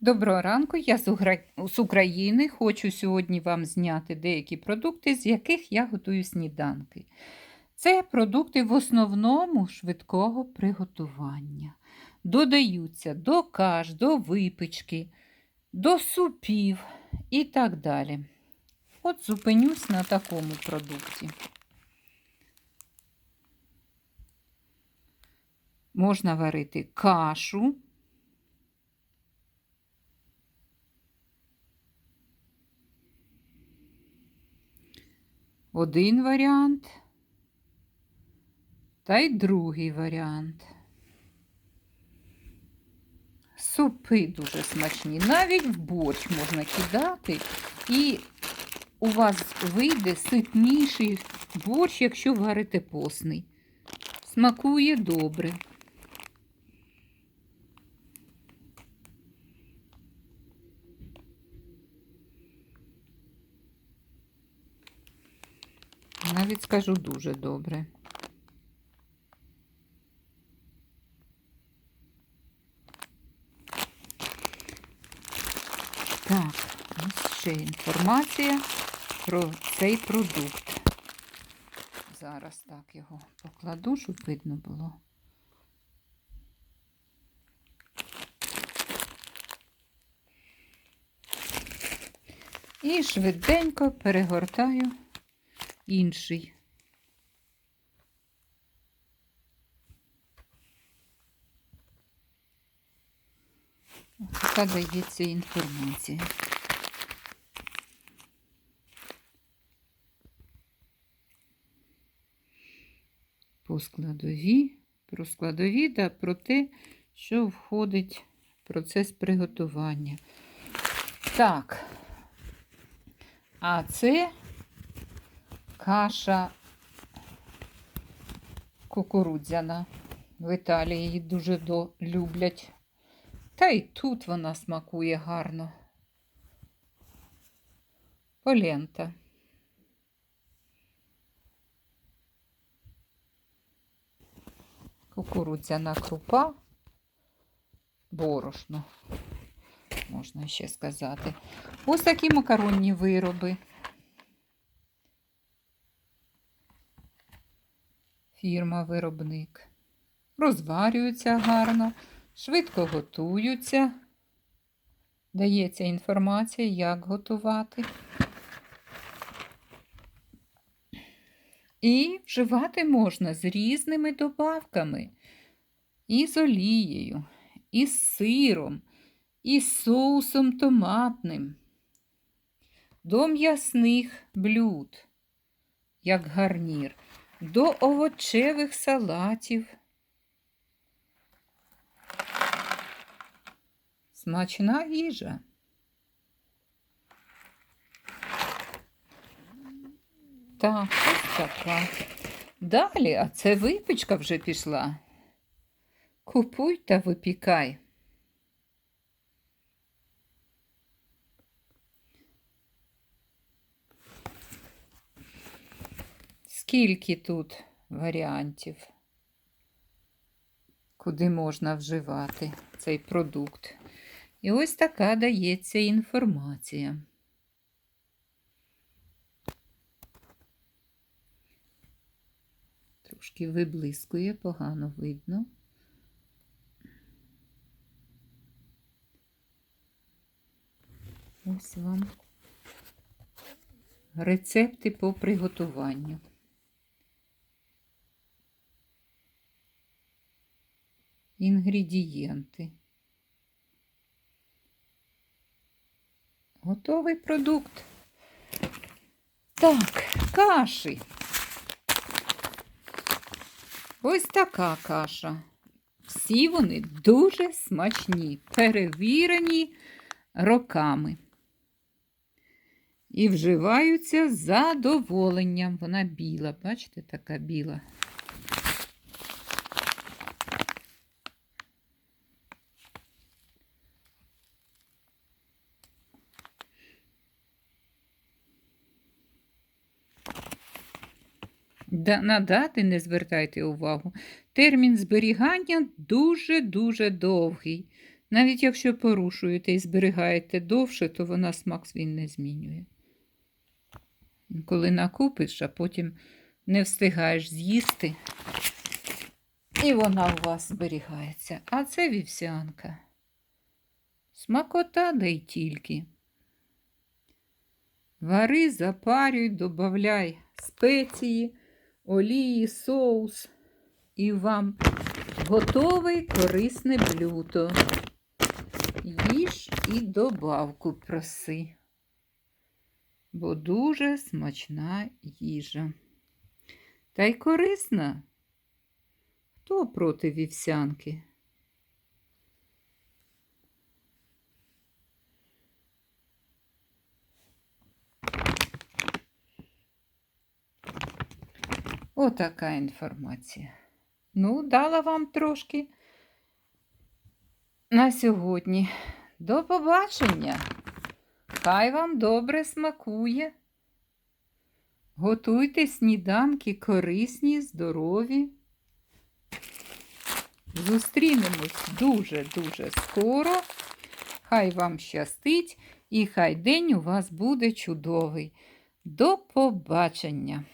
Доброго ранку, я з України. Хочу сьогодні вам зняти деякі продукти, з яких я готую сніданки. Це продукти в основному швидкого приготування. Додаються до каш, до випічки, до супів і так далі. От зупинюсь на такому продукті. Можна варити кашу. Один варіант та й другий варіант. Супи дуже смачні. Навіть в борщ можна кидати, і у вас вийде ситніший борщ, якщо варите посний. Смакує добре. Навіть скажу дуже добре. Так, ось ще інформація про цей продукт. Зараз так його покладу, щоб видно було. І швиденько перегортаю інший. Ось Така дається інформація. По складові, про складові та про те, що входить в процес приготування. Так, а це каша кукурудзяна. В Італії її дуже до... люблять. Та й тут вона смакує гарно. Полента. Кукурудзяна крупа, борошно, можна ще сказати. Ось такі макаронні вироби. Фірма-виробник. Розварюються гарно, швидко готуються. Дається інформація, як готувати. І вживати можна з різними добавками. І з олією, і з сиром, і з соусом томатним. До м'ясних блюд, як гарнір, до овочевих салатів. Смачна їжа. Так, ось така. Далі, а це випічка вже пішла. Купуй та випікай. Скільки тут варіантів, куди можна вживати цей продукт? І ось така дається інформація. Трошки виблискує, погано видно. Ось вам рецепти по приготуванню. Інгредієнти. Готовий продукт. Так, каші. Ось така каша. Всі вони дуже смачні, перевірені роками. І вживаються задоволенням. Вона біла, бачите, така біла. На дати не звертайте увагу. Термін зберігання дуже-дуже довгий. Навіть якщо порушуєте і зберігаєте довше, то вона смак свій не змінює. Коли накупиш, а потім не встигаєш з'їсти, і вона у вас зберігається. А це вівсянка. Смакота да й тільки. Вари, запарюй, добавляй спеції, олії, соус. І вам готове корисне блюдо. Їж і добавку проси, бо дуже смачна їжа. Та й корисна. Хто проти вівсянки? Отака інформація. Ну, дала вам трошки на сьогодні. До побачення. Хай вам добре смакує. Готуйте сніданки корисні, здорові. Зустрінемось дуже-дуже скоро. Хай вам щастить і хай день у вас буде чудовий. До побачення!